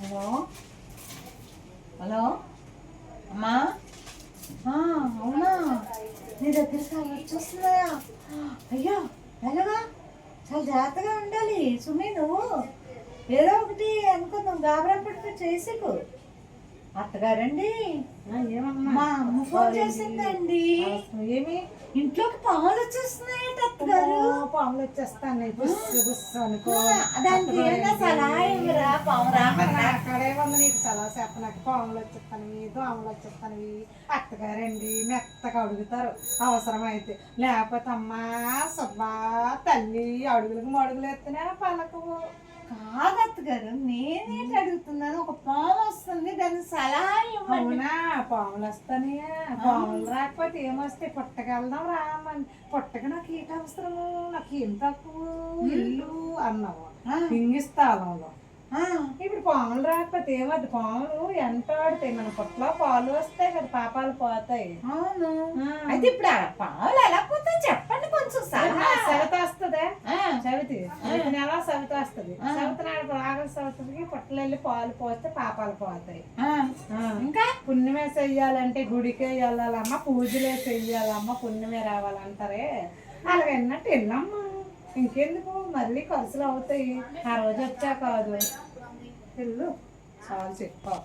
Hello? Hello? అమ్మా? అవునా? నీ దగ్గర చాలా వచ్చేస్తున్నాయా? అయ్యో ఎలాగా? చాలా జాగ్రత్తగా ఉండాలి. సుమి నువ్వు ఏదో ఒకటి అనుకుందాం గాబరా పడుతూ చేసేకు. అత్తగారండి. మా అమ్మ ఫోన్ చేసిందండి. ఏమి? ఇంట్లోకి పాములు వచ్చేస్తున్నాయంట అత్తగారు. పాములు వచ్చేస్తాను దానికి సలహా ఉంది నీకు చాలా సేపు నాకు పాములు వచ్చేస్తానవి దోమలు వచ్చేస్తానవి అత్తగారండి మెత్తగా అడుగుతారు. అవసరమైతే. లేకపోతే అమ్మా సుబ్బా తల్లి అడుగులకు మడుగులు ఎత్తినా పలకవు. కాదు అత్తగారు నేనేంటి అడుగుతున్నాను? ఒక పాము వస్తుంది దాని సలహా అవునా? పాములు వస్తానే పాములు రాకపోతే ఏమొస్తే పుట్టకెళ్దాం రామని. పుట్టక నాకు ఏంటి అవసరము? నాకు ఏం తక్కువ ఇల్లు అన్నావు. ఇప్పుడు పాములు రాకపోతే ఏమద్దు పాములు ఎంటాడుతాయి మన పుట్టలో పాలు వస్తాయి కదా పాపాలు పోతాయి. అవును. అయితే ఇప్పుడు పాములు ఎలా పోతాయి చెప్పండి కొంచెం సవిత వస్తుందే? సవితి నెల సవిత వస్తుంది. సవితి నాడు ఆగస్టు సవితికి పుట్టలు వెళ్ళి పాలు పోస్తే పాపాలు పోతాయి. ఇంకా? పుణ్యమే చెయ్యాలంటే గుడికే వెళ్ళాలమ్మ పూజలే చెయ్యాలమ్మ పుణ్యమే రావాలంటారే. అలాగన్నట్టు వెళ్ళమ్మా ఇంకెందుకు? మళ్ళీ ఖర్చులు అవుతాయి. ఆ రోజు వచ్చా కాదు. వెళ్ళు. చాలు చెప్పావు